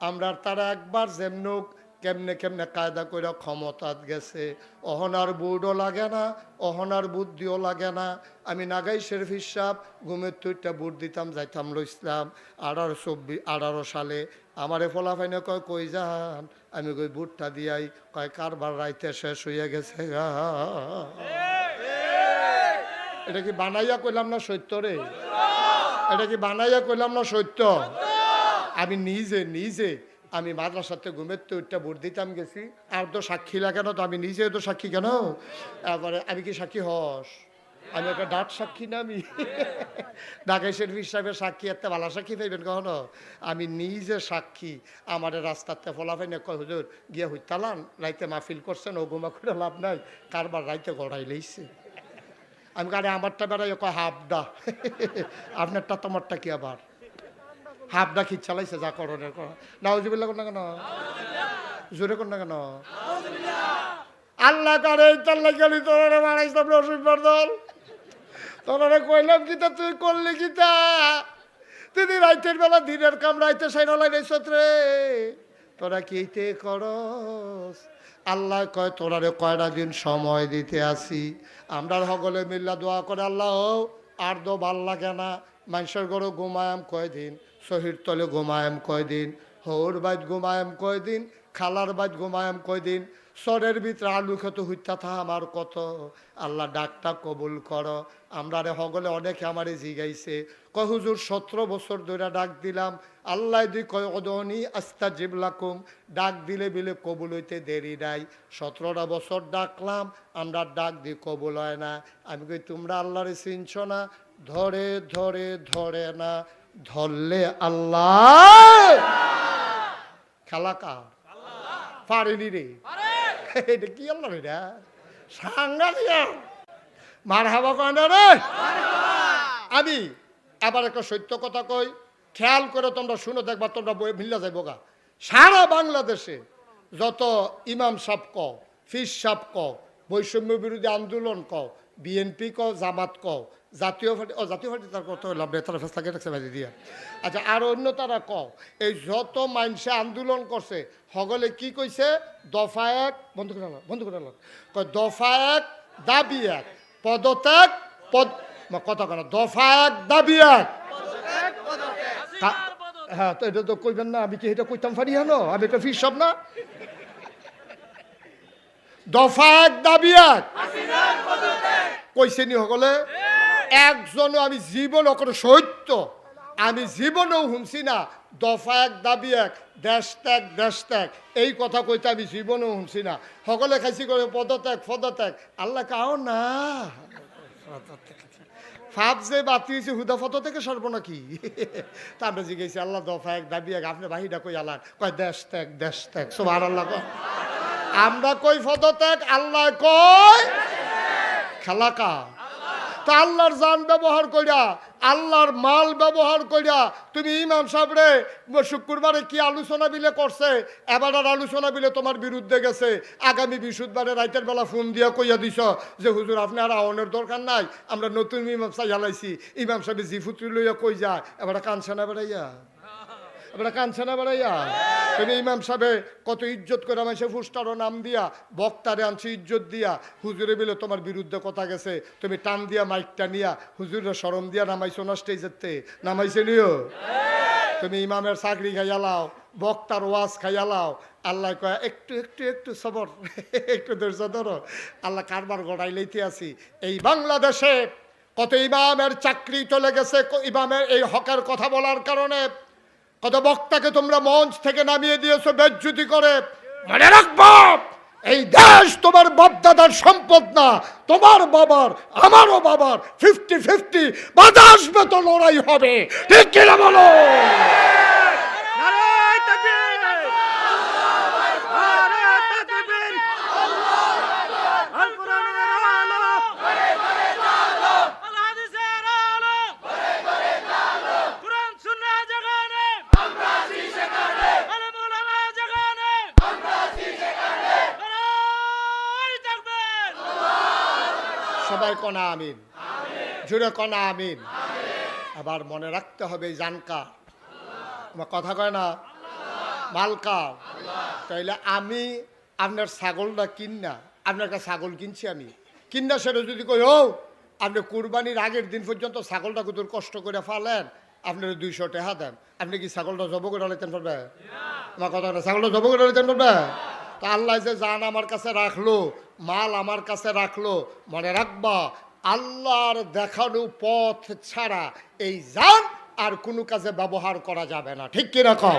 আমরা তারা একবার যেমনুক কেমনে কেমনে কায়দা করে ক্ষমতাত গেছে। অহনার বুডও লাগে না, অহনার বুদ্ধিও লাগে না। আমি নাগাই শরীফ হিসাব ঘুমের তুইটা বুট দিতাম, যাইতাম ইসলাম। আঠারো চব্বিশ আঠারো সালে আমারে ফলাফাইনে কয়, কই যান আমি কই, বুটটা দিয়াই। কয়, কারবার রাইতে শেষ হইয়া গেছে। এটা কি বানাইয়া কইলাম না সত্য রে? এটা কি বানাইয়া কইলাম না সত্য? আমি নিজে নিজে আমি মাদ্রাসাতে ঘুমের তো ওইটা ভোট দিতাম গেছি। আর তো সাক্ষী লাগে না তো আমি নিজে তো সাক্ষী কেন? তারপরে আমি কি সাক্ষী হস? আমি একটা ডাট সাক্ষী না আমি? ঢাকাই শরীফ হিসাবে সাক্ষী একটা ভালো সাক্ষী পাইবেন কখনো? আমি নিজে সাক্ষী, আমার রাস্তাতে ফলাফাই না কয়, হুজুর, গিয়ে হইতালান রাইতে মাহফিল করছেন, ও ঘুমা করে লাভ নাই, কারবার রাইতে গড়াই লইছে। আমি কারে আমারটা বেড়াই কয় হাফডা আপনারটা তোমারটা কি আবার? হাফডা খিচ চালাইছে যা করণের কর। নাউজিবিল্লা কোন না কেন? জোরে কোন না কেন? আল্লাহ করে তাল্লা গেলি তোরা বাড়াইছিলাম রসুন দল। তোরা কইলাম কিতা তুই করলি কিতা তুই রাইতের বেলা দিনের কাম রাইতে সাইন লাগাইছ রে তোরা কিতে করস? আল্লাহ কয়, তোরারে কয়টা দিন সময় দিতে আসি। আমরা সকলে মিল্লা দোয়া করে, আল্লাহ, আর দো ভালো লাগে না। মানুষের ঘরে ঘুমায়াম কয়দিন? শহীদ তলে ঘুমায়াম কয়দিন, হৌর বাইত ঘুমায়াম কয়দিন, খালার বাইত ঘুমায়াম কয়দিন সরের ভিতরে আলু খেতে হইতা থা আমার কত। আল্লাহ ডাকটা কবুল কর। আমরা রে হগলে অনেকে আমারে জিগাইছে। কয়, হুজুর, সতেরো বছর ধরে ডাক দিলাম। আল্লাহ দি কয়, অদনি আস্তা জিবলাকুম ডাক দিলে বিলে কবুল হইতে দেরি নাই। সতেরোটা বছর ডাকলাম, আমরা ডাক দি কবুল হয় না। আমি কই, তোমরা আল্লাহরে চিনছ না? ধরে ধরে ধরে না। ধরলে আল্লাহ। খেলা কার? পারেনি রে। এটা কি আল্লাহ এটা? সাংঘাতিক। মার হাবা কয় রে? আমি আবার একটা সত্য কথা কই। খেয়াল করে তোমরা শুনে দেখবা, তোমরা বই মিল্লা যাইব গা। সারা বাংলাদেশে যত ইমাম সাপ ক ফিস সাপ ক বৈষম্য বিরোধী আন্দোলন ক বিএনপি ক জামাত ক জাতীয় পার্টি ও জাতীয় পার্টি তার কত লাভ নেই তারা ফেসলা কেটেছে বাজি দিয়া। আচ্ছা আর অন্য তারা ক এই যত মানুষে আন্দোলন করছে হগলে কি কইছে দফা এক, বন্ধু করে বন্ধ করে। কয়, দফা এক, দাবি এক, পদত্যাগ, পদ কথা কেন দফা এক, দাবি এক। হ্যাঁ তো এটা তো কইবেন না, আমি কি এটা কইতাম পারি হ্যাঁ আমি একটা ফিস সব না? দফা এক, দাবি এক। কইছে নি সকলে? একজনও আমি জীবন অকর সত্য। আমি জীবনেও শুনছি না। দফা এক, দাবি এক, দেশ ত্যাগ দেশ ত্যাগ। এই কথা কইতে আমি জীবনেও শুনছি না। সকলে খাইছি করে পদত্যাগ পদত্যাগ আল্লাহ কাও না। ফাপ যে বাতি হয়েছে হুদা ফটো থেকে সর্ব নাকি তা আমরা জিজ্ঞেসি, আল্লাহ দফা এক, দাবি এক, আপনি বাহিরা কই আল্লাহ কয়, দেশ ত্যাগ দেশ ত্যাগ। সব আর আল্লাহ কয়। আমরা কই ফত পদত্যাগ আল্লাহ কয় খেলাকা। তা আল্লাহর জান ব্যবহার কইরা, আল্লাহর মাল ব্যবহার কইরা তুমি ইমাম সাহেবরে শুক্রবারে কি আলোচনা বিলে করছে? এবার আর আলোচনা বিলে তোমার বিরুদ্ধে গেছে। আগামী বৃহস্পতিবারে রাইতের বেলা ফোন দিয়া কইয়া দিছ যে, হুজুর আপনি আর আওয়ানোর দরকার নাই, আমরা নতুন ইমাম সাহেব জ্বালাইছি ইমাম সাহেব জিফুতুল লইয়া কই যায়? এবার কানছে না বেড়াইয়া? এবার কানছে না বেড়াইয়া? তুমি ইমাম সাহেবে কত ইজ্জত করে আমায় ফুস্টারও নাম দিয়া, বক্তারে আনছি ইজ্জত দিয়া। হুজুরে বিলে তোমার বিরুদ্ধে কথা গেছে। তুমি টান দিয়া মাইকটা নিয়া, হুজুরের সরম দিয়া নামাইছো না স্টেজেতে নামাইছে নিও? তুমি ইমামের চাকরি খাইয়া লাও, বক্তার ওয়াজ খাইয়ালাও আল্লাহ কয়, একটু একটু একটু সবর, একটু ধৈর্য ধরো। আল্লাহ কারবার গড়াই লইতে আছি। এই বাংলাদেশে কত ইমামের চাকরি চলে গেছে ইমামের এই হকের কথা বলার কারণে কত বক্তাকে তোমরা মঞ্চ থেকে নামিয়ে দিয়েছ বেজ্জুতি করে। মনে রাখব। এই দেশ তোমার বাপদাদার সম্পদ না তোমার বাবার আমারও বাবার। ফিফটি ফিফটি বাধা আসবে তো লড়াই হবে। ঠিক কিনা বলো নারায় তাকবীর নারায় তাকবীর আল কোরআনের আলো আল হাদিসের আলো কোরআন সুন্নাহ জাগানে আমরা আছি সেখানে আলেম ওলামা জাগানে আমরা আছি সেখানে নারায় তাকবীর সবাই কনা আমিন। জুড়ে কনা আমিন। আবার মনে রাখতে হবে জানকা আমার কথা কয় না? মালকার তাইলে আমি আপনার ছাগলটা কিনা আপনার কাছে ছাগল কিনছি আমি। কিনা সেটা যদি কই, ও, আপনি কুরবানির আগের দিন পর্যন্ত ছাগলটা কত কষ্ট করে ফালেন, আপনার দুইশো টাকা দেন। আপনি কি ছাগলটা জব করে লেতেন পারবে? আমার কথা না? ছাগলটা জব করে লেতেন পারবে? তা আল্লাহ যে জান আমার কাছে রাখল, মাল আমার কাছে রাখল, মনে রাখবা, আল্লাহর দেখানো পথ ছাড়া এই জান আর কোনো কাজে ব্যবহার করা যাবে না। ঠিক কিনা কও?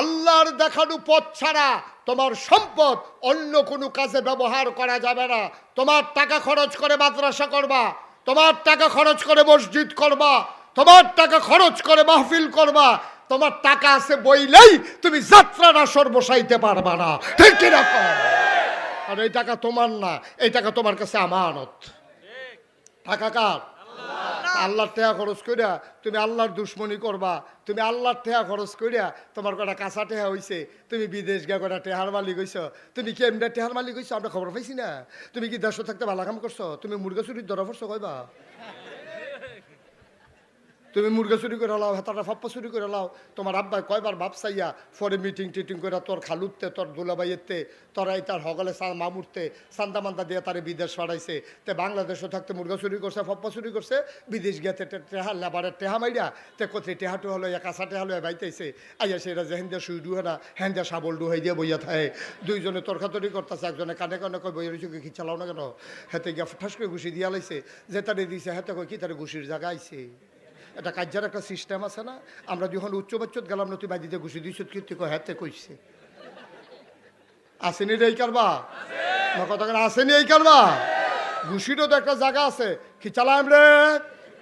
আল্লাহর দেখানো পথ ছাড়া তোমার সম্পদ অন্য কোনো কাজে ব্যবহার করা যাবে না। তোমার টাকা খরচ করে মাদ্রাসা করবা, তোমার টাকা খরচ করে মসজিদ করবা, তোমার টাকা খরচ করে মাহফিল করবা তোমার টাকা আছে বইলেই তুমি যাত্রা আসর বসাইতে পারবা না। ঠিক কিনা কও? আর এই টাকা তোমার না এই টাকা তোমার কাছে আমানত। টাকা কার? আল্লাহর টেহা খরচ করিয়া তুমি আল্লাহর দুশ্মনী করবা। তুমি আল্লাহর টেহা খরচ করিয়া তোমার কটা কাঁচা টেহা হইছে তুমি বিদেশ গিয়া কটা টেহার মালিক হইছ তুমি কি এমনি টেহার মালিক হইছ আমরা খবর পাইছি না। তুমি কি দেশ থাকতে ভালো কাম করছ? তুমি মুরগা চুরির ধরা পড়ছো কইবা? তুমি মুরগা চুরি করে লাও, হেতাটা ফাপ্পা চুরি করে লাও। তোমার আব্বাই কয়বার ভাব চাইয়া পরে মিটিং টিটিং করে তোর খালুতে তোর দুলাবাইয়েতে তোর এই তার হগলে সা মামুরতে সান্দা মান্দা দিয়ে তারে বিদেশ পাঠাইছে। তে বাংলাদেশও থাকতে মুরগা চুরি করছে, ফাপ্পা চুরি করছে, বিদেশ গিয়াতে টেহা লেবারের টেহা মাইরা তে কোথায় টেহাটু হলো এক কাঁচা টেহা লয়ে বাইতেছে। আইয়া সেটা যে হেন্দা শুই ডুহে না হেন্দা সাবল ডুহাই দিয়ে বইয়া থাকে দুইজনে তর্কাতরি করতেছে, একজনে কানে কানে কই বইয়া রয়েছে কি চালাও না কেন? হেতে গিয়া ঠাস করে ঘুষি দিয়া লাইছে। যে তারে দিছে, হেতে কই কি তারে ঘুষির জায়গা আইছে? এটা কার্যার একটা সিস্টেম আছে না? আমরা যখন উচ্চ বাচ্চত গেলাম, নতুন বাদিতে ঘুষি দিয়েছ কীর্তি কয় হাতে কইছে। আসেনি এই কারবা না কথা আসেনি এই কারবা ঘুষিরও তো একটা জায়গা আছে। কি চালাম রে?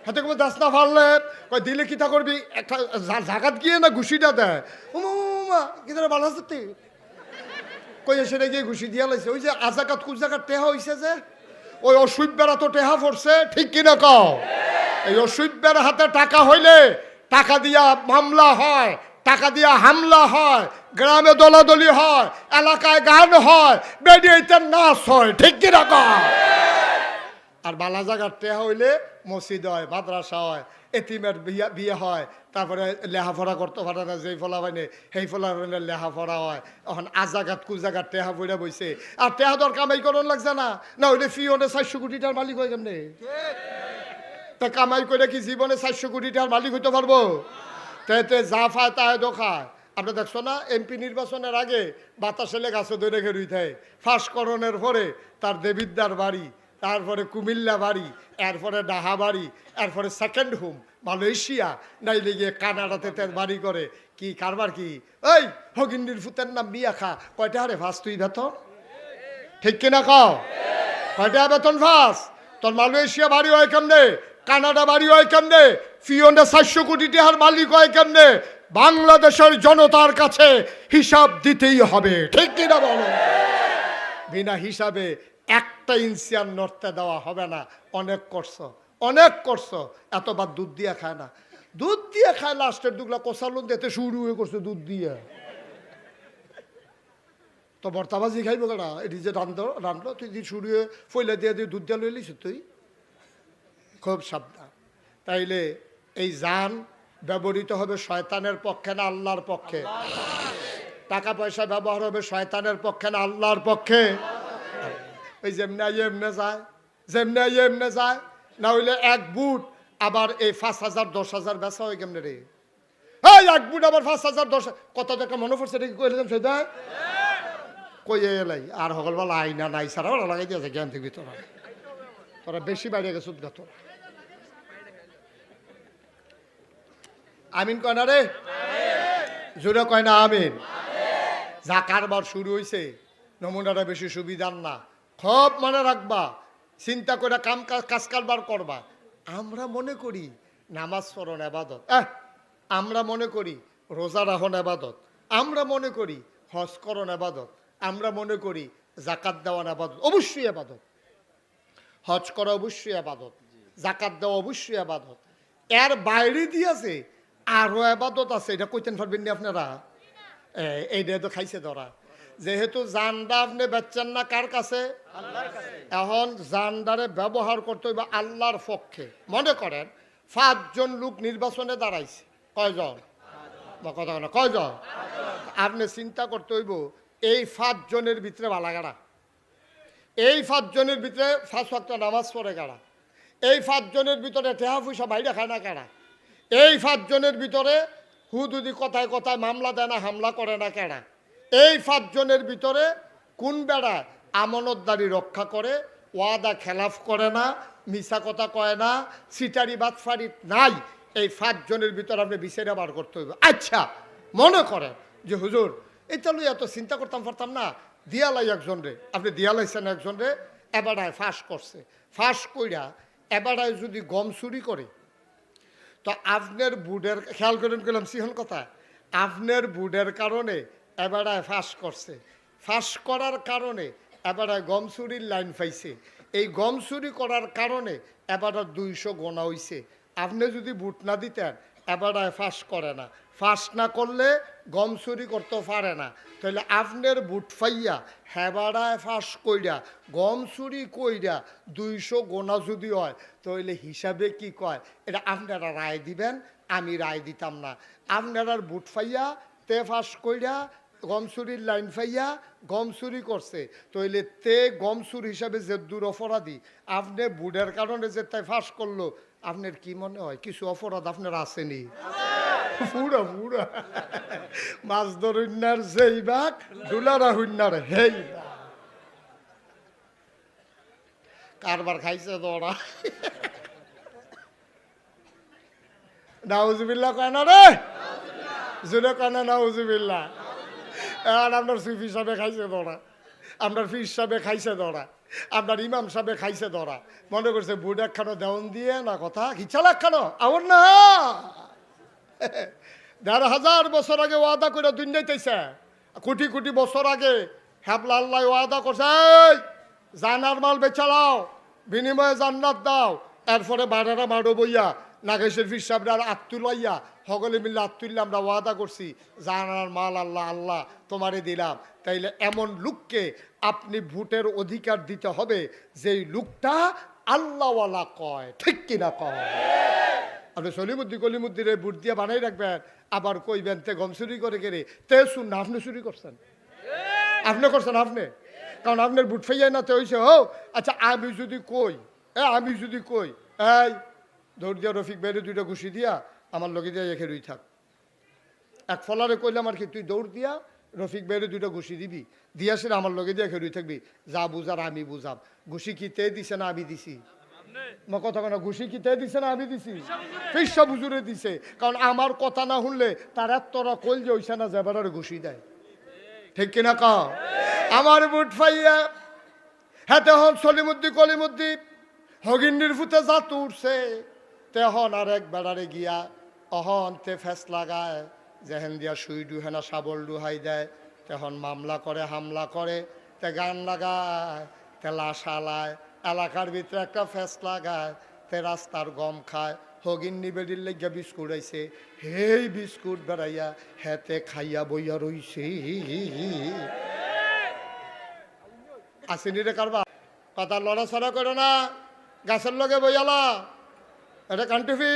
হাতে কোনো দাস না ফারলে কয় দিলে কি তা করবি? একটা জাগাত গিয়ে না ঘুষিটা দেয় উমা কি তারা ভালো আছে তুই? কই সেটা গিয়ে ঘুষি দিয়া লাইছে। ওই যে আজাকাত কুজাকাত টেহা হইছে যে, ওই অসুবিধারা তো টেহা পড়ছে, ঠিক কিনা কও? এই অসুবিধার হাতে টাকা হইলে টাকা দিয়া মামলা হয়, টাকা দিয়া হামলা হয়, গ্রামে দলাদলি হয়, এলাকায় গান হয় বেডিয়েতে নাচ হয় ঠিক কিনা কও আর বালা জায়গার টেহা হইলে মসজিদ হয়, মাদ্রাসা হয়, এতিমের বিয়া, বিয়ে হয়, তারপরে লেহাফড়া করতে পারে না, যেই ফলা বাইনে সেই ফলা বাইনে লেহাফড়া হয়। এখন আজাগাত কুজাগাত টেহা বইরা বইছে। আর টেহা দর কামাই করন লাগছে না। না হইলে ফি হলে চারশো কোটিটার মালিক হয় কেমনে? তা কামাই করে কি জীবনে চারশো কোটিটার মালিক হইতে পারব? তাতে যা ফায় তাই দোখায় আপনি দেখছ না, এমপি নির্বাচনের আগে বাতাসে গাছে ধরে ঘেরুই থাকে ফাঁসকরণের পরে তার দেবিদ্যার বাড়ি, তারপরে কুমিল্লা বাড়ি, এরপরে ডাহা বাড়ি, এরপরে সেকেন্ড হোম মালয়েশিয়া, নাইলে গিয়ে কানাডাতে তার বাড়ি করে। কি কারবার কি? এই, হগিন্দির ফুতের নাম বিয়া খা। কয়টা হারে ফাঁস তুই বেতন? ঠিক কিনা কয়টা বেতন ফাঁস তোর মালয়েশিয়া বাড়ি হয় কেমনে? কানাডা বাড়ি হয় কেমনে? ফিওনে চারশো কোটি টাকার মালিক হয় কেমনে? বাংলাদেশের জনতার কাছে হিসাব দিতেই হবে। ঠিক কিনা বলো? বিনা হিসাবে একটা আর নড়তে দেওয়া হবে না। অনেক করছ অনেক করছ। এতবার দুধ দিয়ে খায় না। দুধ দিয়ে খায় লাস্টের দুগলা কষালুন দিতে শুরু হয়ে করছে দুধ দিয়ে। তো বর্তাবাজি খাইব কেনা এটি যে রান্ধ, রান্ধলো, তুই শুরু হয়ে ফইলে দিয়ে দিয়ে দুধ দিয়ে লইলিস তুই? খুব সাবধান। তাইলে এই যান ব্যবহৃত হবে শয়তানের পক্ষে না আল্লাহর পক্ষে? টাকা পয়সা ব্যবহার হবে শয়তানের পক্ষে না আল্লাহর পক্ষে? ওই যেমনি এমনে যায়, যেমনি এমনে যায়, না হইলে এক বুট আবার এই পাঁচ হাজার, দশ হাজার বেচা হয় কেমনে রে? এক বুট আবার পাঁচ হাজার, দশ কত টাকা মনে পড়ছে এটা কইলাম সেটা? কই এলাই, আর বলা আইনা নাই, সারা লাগাই দিয়েছে জ্ঞান থেকে তোরা তোরা বেশি বাইরে গেছো তোরা। আমিন কয় না রে? জোরে কয় না আমিন? যা কারবার শুরু হয়েছে নমুনাটা বেশি সুবিধার না। খুব মনে রাখবা চিন্তা করে কাম কাজ কারবার করবা। আমরা মনে করি নামাজ পড়ন আবাদত আহ আমরা মনে করি রোজা রাখন আবাদত আমরা মনে করি হজ করন আবাদত আমরা মনে করি জাকাত দেওয়ান আবাদত অবশ্যই আবাদত হজ করা অবশ্যই আবাদত জাকাত দেওয়া অবশ্যই আবাদত এর বাইরে দিয়েছে আরও আবাদত আছে এটা কইতেন পারবেন নি আপনারা। এইটা তো খাইছে ধরা যেহেতু জানডা আপনি বেচছেন না কার কাছে? এখন জানডারে ব্যবহার করতে হইবে আল্লাহর পক্ষে। মনে করেন, পাঁচজন লোক নির্বাচনে দাঁড়াইছে। কয়জন? কথা না, কয়জন? আপনি চিন্তা করতে হইব, এই পাঁচজনের ভিতরে বালাগাড়া এই পাঁচজনের ভিতরে ওয়াক্ত নামাজ পড়ে কারা? এই পাঁচজনের ভিতরে টেহা পয়সা বাইরে খায় না কারা? এই পাঁচজনের ভিতরে হুদুদি কথায় কথায় মামলা দেয় না, হামলা করে না কেনা এই পাঁচজনের ভিতরে কোন বেড়া আমানতদারি রক্ষা করে, ওয়াদা খেলাফ করে না মিশা কথা কয় না, সিটারি বাতফারি নাই, এই পাঁচজনের ভিতরে আপনি বিচারে বার করতে হইবে। আচ্ছা মনে করেন যে হুজুর, এটা লই এত চিন্তা করতাম পারতাম না, দিয়ালাই একজন রে, আপনি দিয়ালাইছেন একজন রে এবারায় ফাঁস করছে। ফাঁস কইরা এবারায় যদি গম চুরি করে তো আপনার বুডের খেয়াল করেন করলাম সিহন কথা। আপনার বুডের কারণে এবারায় ফাঁস করছে। ফাঁস করার কারণে এবারায় গম চুরির লাইন পাইছে এই গম চুরি করার কারণে এবারে দুইশো গোনা হইছে। আপনি যদি বুট না দিতেন এবারায় ফাঁস করে না। ফাঁস না করলে গম চুরি করতে পারে না। তাহলে আপনার বুট ফাইয়া হেবাড়ায় ফাঁস কইরা, গম চুরি কইরা দুইশো গোনা যদি হয়, তাহলে হিসাবে কি কয়? এটা আপনারা রায় দিবেন, আমি রায় দিতাম না। আপনারা বুট ফাইয়া তে ফাঁস কইরা, গম চুরির লাইন ফাইয়া গম চুরি করছে তইলে তে গম চুর হিসাবে যে দূর অপরাধী, আপনি বুডের কারণে যে তাই ফাঁস করল, আপনার কি মনে হয়? কিছু অপরাধ আপনার আসেনি? পুরা পুরা মাছ ধরুন্নার যেই বাঘ ডুলারা হুন্নার হেই কারবার খাইছে দৌড়া। নাউজুবিল্লা কয় না রে? জুলে কয় না নাউজুবিল্লা আর আপনার সুফি সাহেবে খাইছে দৌড়া। আপনার ফির সাহেবে খাইছে দৌড়া। আপনার ইমাম সাহেবে খাইছে দৌড়া। মনে করছে বুট একখানো দেওয়ান দিয়ে না কথা খিচ্ছা লাগখানো আমার না। দেড় হাজার বছর আগে ওয়াদা করে দুনিয়াইতেছে কোটি কোটি বছর আগে হ্যাবলা আল্লাহ ওয়াদা করছে "এই, জানার মাল বেচালাও বিনিময়ে জান্নাত দাও। এরপরে বাড়ারা মারো বইয়া নাগেশের ফির সাহেবরা আত্মুলাইয়া সকলে মিলে আত্মুল্লা আমরা ওয়াদা করছি জানার মাল আল্লাহ আল্লাহ তোমারে দিলাম। তাইলে এমন লোককে আপনি ভোটের অধিকার দিতে হবে যেই লোকটা আল্লাহওয়ালা কয়। ঠিক কিনা কয়? আপনি সলিমুদ্দি কলিমুদ্দিরে বুট দিয়ে বানাই রাখবেন। আবার কইবেন, তে গম চুরি করে কেড়ে তে শুন আপনি চুরি করছেন? আপনি করছেন, আপনি? কারণ আপনার বুট ফাইয়াই না, তো হয়েছে ও আচ্ছা আমি যদি কই, এ, আমি যদি কই, এই দৌড় দিয়া রফিক বাইরে দুইটা ঘুষি দিয়া, আমার লগে দিয়া এখে রুই থাক। এক ফলারে কইলাম আর কি, তুই দৌড় দিয়া, রফিক বাইরে দুইটা ঘুষি দিবি, দিয়া সে আমার লগে দিয়া খেয়ে রুই থাকবি। যা বুঝার আমি বুঝাম। ঘুষি কি তে দিছে না আমি দিছি? কেন ঘুষি কি তে দিছে না আমি দিছি? ফিসা বুজুরে দিছে। কারণ আমার কথা না শুনলে তার এতরা কল যে ওইসা না যাবার ঘুষি দেয়। ঠিক কিনা কা? আমার বুট ফাইয়া হ্যাঁ তেহন সলিমুদ্দি কলিমুদ্দি হগিন্নির ফুতে জাত উঠছে তেহন আর এক বেড়ারে গিয়া অহন তে ফেস লাগায় যেহেন দিয়া সুই ডুহেনা শাবল ডুহাই দেয় তেহন মামলা করে হামলা করে তে গান লাগায় তে লাশ আলায় এলাকার ভিতরে একটা ফেস লাগায়, তে রাস্তার গম খায়, হগিন নিবেদির লেগিয়া বিস্কুট আইছে। হেই বিস্কুট বেড়াইয়া হেতে খাইয়া বইয়া রইছে। আসেনি রে কারবা কথা লড়াছড়া করো না, গাছের লগে বইয়ালা এটা কান্টিফি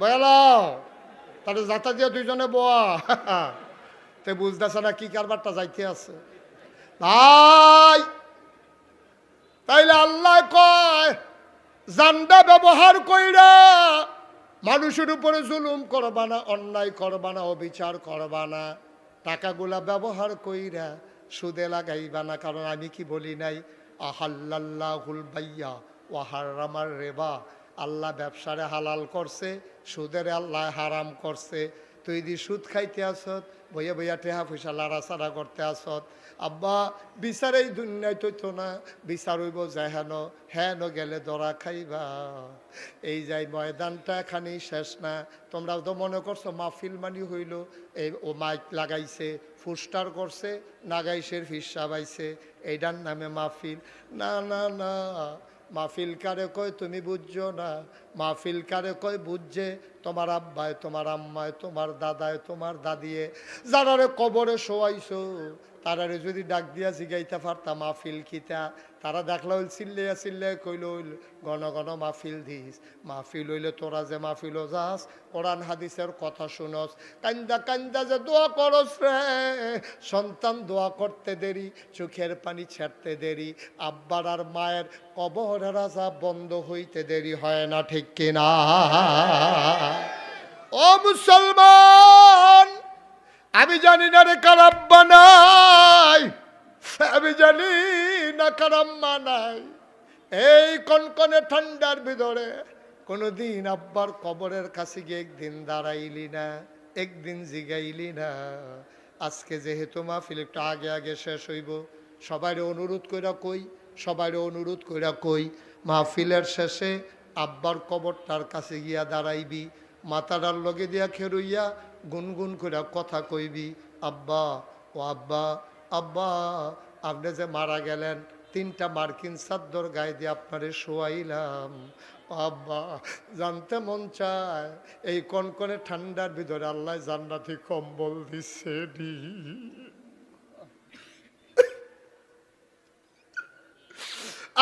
বয়ালাও তাহলে যাতা দিয়ে দুইজনে বোয়া। তে বুঝতেছে না কি কারবারটা যাইতে আছে। ভাই! তাইলে আল্লাহ কয়, জান্ডা ব্যবহার কইরা মানুষের উপরে জুলুম করবা না, অন্যায় করবা না, অবিচার করবা না। টাকাগুলা ব্যবহার কইরা সুদে লাগাইবা না, কারণ আমি কি বলি নাই? আহাল্লাহুল বাইয়া ওয়াহারামার রেবা। আল্লাহ ব্যবসারে হালাল করছে, সুদের আল্লাহ হারাম করছে। তুই দি সুদ খাইতে আসত, বইয়া বইয়া টেহা পয়সা লাড়াচাড়া করতে আসত। আব্বা বিচার এই দুনিয়ায় তৈত না, বিচার হইব হেন হেন গেলে দরা খাইবা। এই যাই ময়দানটা খানি শেষ না। তোমরা তো মনে করছ মাহফিল মানি হইল, এই ও মাইক লাগাইছে, ফুস্টার করছে, নাগাইশের ফিসা বাইছে এইটার নামে মাহফিল। না না না, মাহফিল কারে কয় তুমি বুঝছ না। মাহফিল কারে কয়, বুঝছে, তোমার আব্বায়, তোমার আম্মায়, তোমার দাদায়, তোমার দাদিয়ে, যারারে কবরে শোয়াইছো, তারারে যদি ডাক দিয়া জিগাইতে পারতাম মাহফিল কিতা? তারা দেখলা হইল চিল্লিয়া চিল্লিয়া কইল, হইল, ঘন ঘন মাহফিল দিস, মাহফিল হইলে তোরা যে মাহফিল যাস, কোরআন হাদিসের কথা শুনস, কান্দা কান্দা যে দোয়া করস রে, সন্তান দোয়া করতে দেরি, চোখের পানি ছাড়তে দেরি, আব্বার আর মায়ের কবরের রাজা বন্ধ হইতে দেরি হয় না ঠিক কিনা। ও মুসলমান, আমি জানি না রে কারাব্বা নাই। আমি জানি না কারাম্মা নাই। এই কনকনে ঠান্ডার ভিতরে কোনোদিন আব্বার কবরের কাছে গিয়ে একদিন দাঁড়াইলি না, একদিন জিগাইলি না। আজকে যেহেতু মাহফিল একটু আগে আগে শেষ হইব সবাই অনুরোধ কইরা কই সবাই অনুরোধ কইরা কই, মাহফিলের শেষে আব্বার কবরটার কাছে গিয়া দাঁড়াইবি মাথাটার লগে দিয়া খেরুইয়া গুনগুন করে কথা কইবি, আব্বা, ও আব্বা আব্বা, আপনি যে মারা গেলেন, তিনটা মার্কিন চাদ্দর গায়ে দিয়ে আপনারে শোয়াইলাম। আব্বা, জানতে মন চায়, এই কন কনকনে ঠান্ডার ভিতরে আল্লাহ জান্নাতি কম্বল দিচ্ছে নি।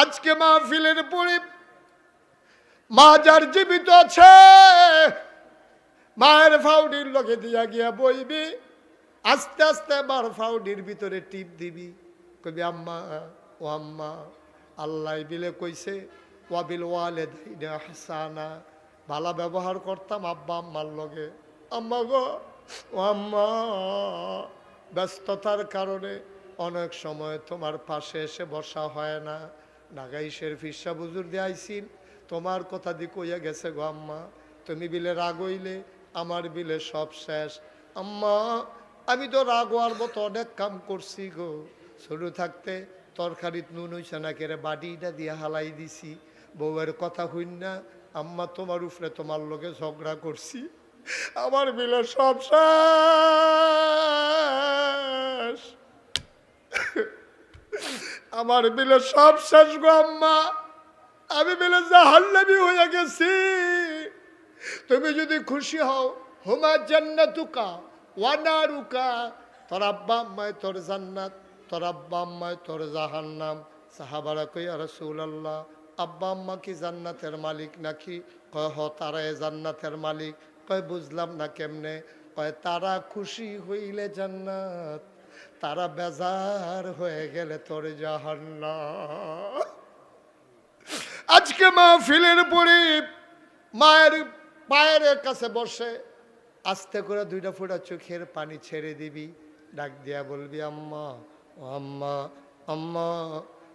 আজকে মাহফিলের পরে মা যার জীবিত আছে, মায়ের ফাউডির লগে দিয়া গিয়া বইবি, আস্তে আস্তে মার ফাউডির ভিতরে টিপ দিবি। কবি আম্মা, ও আম্মা, আল্লাহ বিলে কইছে, ওয়াবিল ওয়ালে হাসানা ভালো ব্যবহার করতাম আব্বা আম্মার লগে। আম্মা গো, ও আম্মা, ব্যস্ততার কারণে অনেক সময় তোমার পাশে এসে বসা হয় না। নাগাইশের ফিসা বুজুর দিয়ে আইসিন। তোমার কথা দি কইয়া গেছে গো আম্মা। তুমি বিলে রাগ হইলে, আমার বিলে সব শেষ। আম্মা, আমি তো রাগ হওয়ার মতো অনেক কাম করছি গো। ছোট থাকতে তরকারিত নুন হইছে না কেরে বাটিটা দিয়ে হালাই দিছি। বউয়ের কথা হইন না, আম্মা তোমার উপরে তোমার লোকে ঝগড়া করছি। আমার বিলে সব শেষ। আমার বিলে সব শেষ গো আম্মা। আমি বিলে জাহান্নামি হয়ে গেছি। তুমি যদি খুশি হও, হুমা জান্নাতুকা ওয়ানারুকা তোর আব্বা আম্মায় তোর জান্নাত, তোর আব্বা আম্মায় তোর জাহান্নাম। সাহাবারা কই রাসূলুল্লাহ, আব্বা আম্মা কি জান্নাতের মালিক নাকি? কয়, হ, তারা জান্নাতের মালিক। কয়, বুঝলাম না কেমনে? কয়, তারা খুশি হইলে জান্নাত, তারা বেজার হয়ে গেলে তোর জাহান্নাম। আজকে মা ফিলের পরে মায়ের পায়ের কাছে বসে আস্তে করে দুইটা ফোঁটা চোখের পানি ছেড়ে দিবি। ডাক দিয়া বলবি, আম্মা, ও আম্মা আম্মা,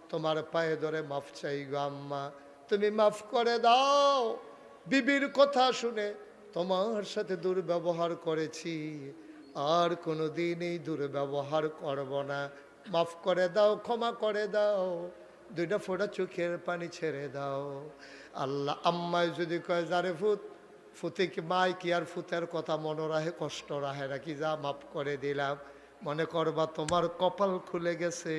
তোমার পায়ে ধরে মাফ চাই গো আম্মা। তুমি মাফ করে দাও। বিবির কথা শুনে তোমার সাথে দুর্ব্যবহার করেছি। আর কোনো দিন এই দুর্ব্যবহার করব না। মাফ করে দাও, ক্ষমা করে দাও। দুইটা ফোঁটা চোখের পানি ছেড়ে দাও। আল্লাহ আম্মায় যদি কয়, যারে ফুত ফুতে কি মাই কি আর ফুতের কথা মনে রাহে কষ্ট রাহে নাকি যা মাফ করে দিলাম। মনে করবা তোমার কপাল খুলে গেছে,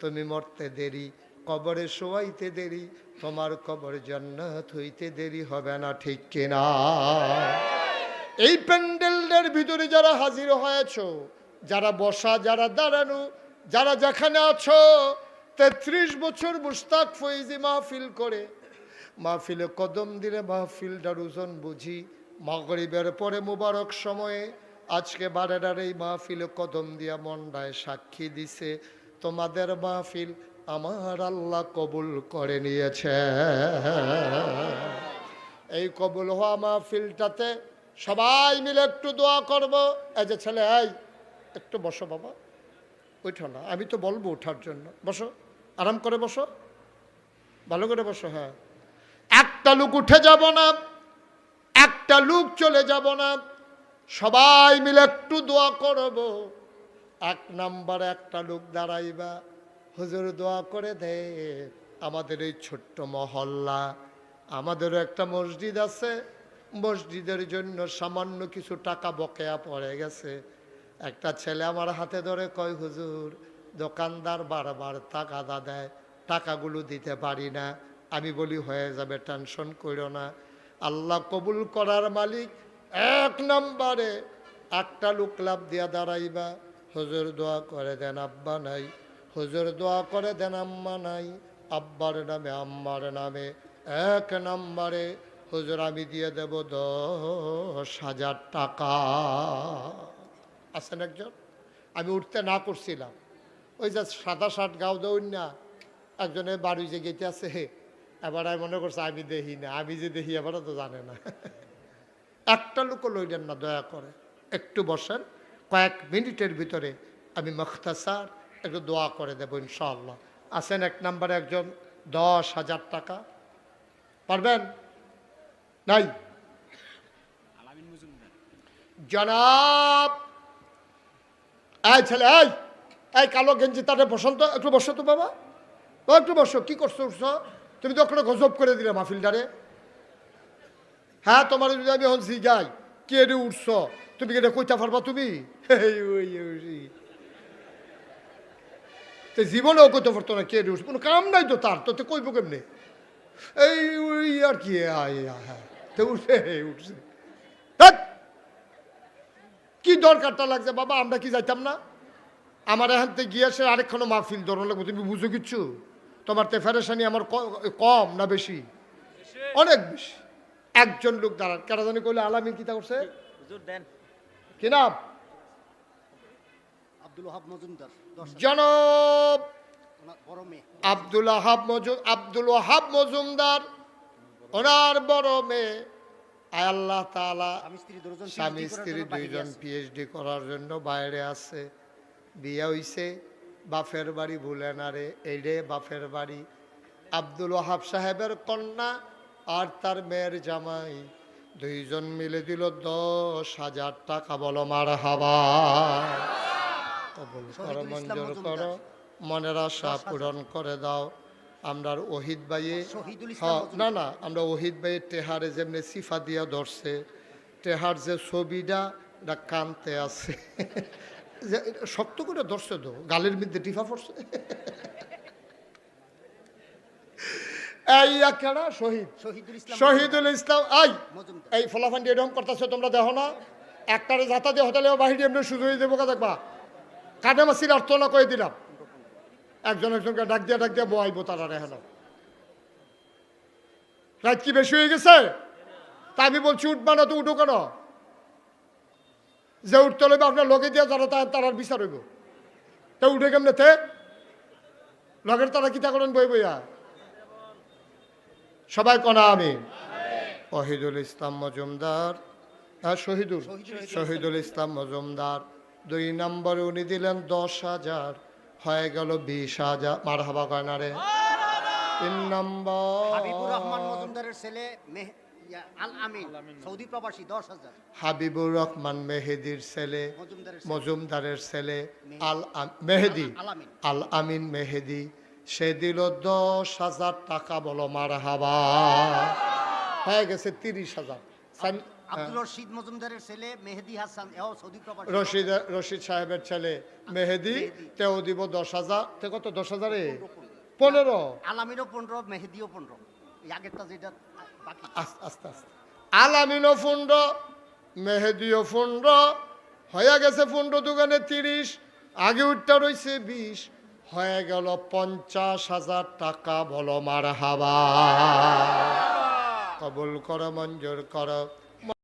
তুমি মরতে দেরি, কবরে শোয়াইতে দেরি, তোমার কবর জান্নাত হইতে দেরি হবে না, ঠিক কিনা এই প্যান্ডেলদের ভিতরে যারা হাজির হয়েছো, যারা বসা, যারা দাঁড়ানো, যারা যেখানে আছো তেত্রিশ বছর মুস্তাক ফৈজি মাহফিল করে। মাহফিলে কদম দিলে মাহফিলটার ওজন বুঝি। মাগরিবের পরে মুবারক সময়ে আজকে বারেডার এই মাহফিলে কদম দিয়া মন্ডায় সাক্ষী দিছে। তোমাদের মাহফিল আমার আল্লাহ কবুল করে নিয়েছে। এই কবুল হওয়া মাহফিলটাতে সবাই মিলে একটু দোয়া করব। এই যে ছেলে, এই একটু বসো বাবা। ওইঠো না, আমি তো বলব ওঠার জন্য। বসো। আরাম করে বসো। ভালো করে বসো হ্যাঁ। একটা লুক উঠে যাব না, একটা লুক চলে যাব না। সবাই মিলে একটু দোয়া করব। এক নাম্বার একটা লোক দাঁড়াইবা, হুজুর দোয়া করে দে। আমাদের এই ছোট্ট মহল্লা, আমাদেরও একটা মসজিদ আছে। মসজিদের জন্য সামান্য কিছু টাকা বকেয়া পড়ে গেছে। একটা ছেলে আমার হাতে ধরে কয়, হুজুর দোকানদার বারবার টাকা দেয়, টাকাগুলো দিতে পারি না। আমি বলি, হয়ে যাবে, টেনশন করো না। আল্লাহ কবুল করার মালিক এক নম্বরে। একটা লোক লাভ দিয়া দাঁড়াইবা। হজুর দোয়া করে দেন, আব্বা নাই। হজুর দোয়া করে দেন, আম্মা নাই। আব্বার নামে, আম্মার নামে। এক নম্বরে, হুজুর আমি দিয়ে দেব দশ হাজার টাকা। আছেন একজন? আমি উঠতে না করছিলাম। ওই যে সাদা শার্ট গাও দৌড় না একজনে বাড়ি যে গেতে আছে এবার আমি মনে করছে আমি দেখি না আমি যে দেখি এবারও তো জানে না। একটা লোকও লইলেন না দয়া করে। একটু বসেন কয়েক মিনিটের ভিতরে আমি মখতাসার একটু দোয়া করে দেবো ইনশাআল্লাহ। আছেন এক নম্বরে একজন দশ হাজার টাকা। পারবেন? নাই? জনাব! এই ছেলে এই! এই কালো গেঞ্জি তারে বসন্ত, একটু বসো তো বাবা ও একটু বসো, কি করছ উঠছো? তুমি তো ওখানে গজব করে দিলে মাহফিলটারে। হ্যাঁ তোমার যদি আমি এখন জিগাই, কে রে উঠছ? তুমি কি এটা কইতা পারবা তুমি। তো জীবনেও কইতে পারতো না কে রে উঠছ, কোনো কাম নাই তো তার, তো কইব কেমনে? এই আর কি হ্যাঁ তো উঠছে উঠছে! কি দরকারটা লাগছে, বাবা, আমরা কি যাইতাম না? আমার এখান থেকে গিয়ে সে আরেকখানো মাহফিল ধরন লাগবে। তুমি বুঝো কিচ্ছু তোমার তে ফেরেশানি আমার কম না বেশি? অনেক বেশি। একজন লোক দাঁড়ান। কেন জানি কইলে আলামিন কিতা করছে? কি নাম? জনব ওনার বড় মেয়ে। আব্দুল আহাব মজুম আব্দুল ওহাব মজুমদার ওনার বড় মেয়ে। আল্লাহ তাআলা স্বামী স্ত্রী দুজন স্বামী স্ত্রী দুইজন পিএইচডি করার জন্য বাইরে আছে। বিয়ে হইছে বাফের বাড়ি ভুলে না রে এই রে বাফের বাড়ি। আব্দুল ওহাব সাহেবের কন্যা আর তার মেয়ের জামাই। দুইজন মিলে দিল দশ হাজার টাকা বলো মার হাবা কবুল করো মঞ্জুর করো মনের আশা পূরণ করে দাও। আমরা ওহিদ ভাইয়ে হ্যাঁ। না না আমরা ওহিদ ভাইয়ের টেহারে যেমনি সিফা দিয়া ধরছে টেহার যে ছবিটা এটা কানতে আছে। যে শক্ত করে ধরছে তো গালের মধ্যে টিফা পড়ছে। এই শহীদ। শহীদুল ইসলাম আই এই এরকম করতেছে তোমরা দেখো না। একটারে যাতা দিয়ে হোটেলে বাহিরে এমনি সুযোগ দেবো কা দেখবা? কাটে মাসির অর্থ না কয়ে দিলাম। একজন একজনকে ডাক দিয়ে ডাক দিয়ে বয়াইবো তারা রেহেন রাত কি বেশি হয়ে গেছে? তা আমি বলছি উঠবা না তো উঠো কেন? যে উঠতে হলে আপনার লগে দিয়ে যারা তার তারার বিচার হইব। তা উঠে কেমনে তে? লগের তারা কিতা করেন বই বইয়া? সবাই কনা আমি। ওহিদুল ইসলাম মজুমদার। হ্যাঁ শহীদুল। শহীদুল ইসলাম মজুমদার। দুই নম্বরে উনি দিলেন দশ হাজার। হয়ে গেল বিশ হাজার। মার হাবা কয় না রে? তিন নম্বর আল আমিন সৌদি প্রবাসী দশ হাজার। হাবিবুর রহমান মেহেদির ছেলে মজুমদারের ছেলে। আল মেহেদি। আল আমিন মেহেদি। সে দিল দশ হাজার টাকা বলো মার হাবা হয়ে গেছে তিরিশ হাজার। আব্দুল রশিদ মজুমদারের ছেলে মেহেদি হাসান এও সৌদি প্রবাসী। রশিদ রশিদ সাহেবের ছেলে মেহেদি তেও দিব দশ হাজার। তে কত? দশ হাজারে? পনেরো আল আমিনও পনেরো মেহেদিও পনেরো। আগেরটা যেটা আস্তে আস্তে আস্তে। আলামিনও ফুন্ড মেহেদিও ফুন্ড হয়ে গেছে ফুন্ড দোকানে তিরিশ আগে উঠটা রয়েছে বিশ হয়ে গেল পঞ্চাশ হাজার টাকা বলো মার হাবা কবুল করো মঞ্জুর করো।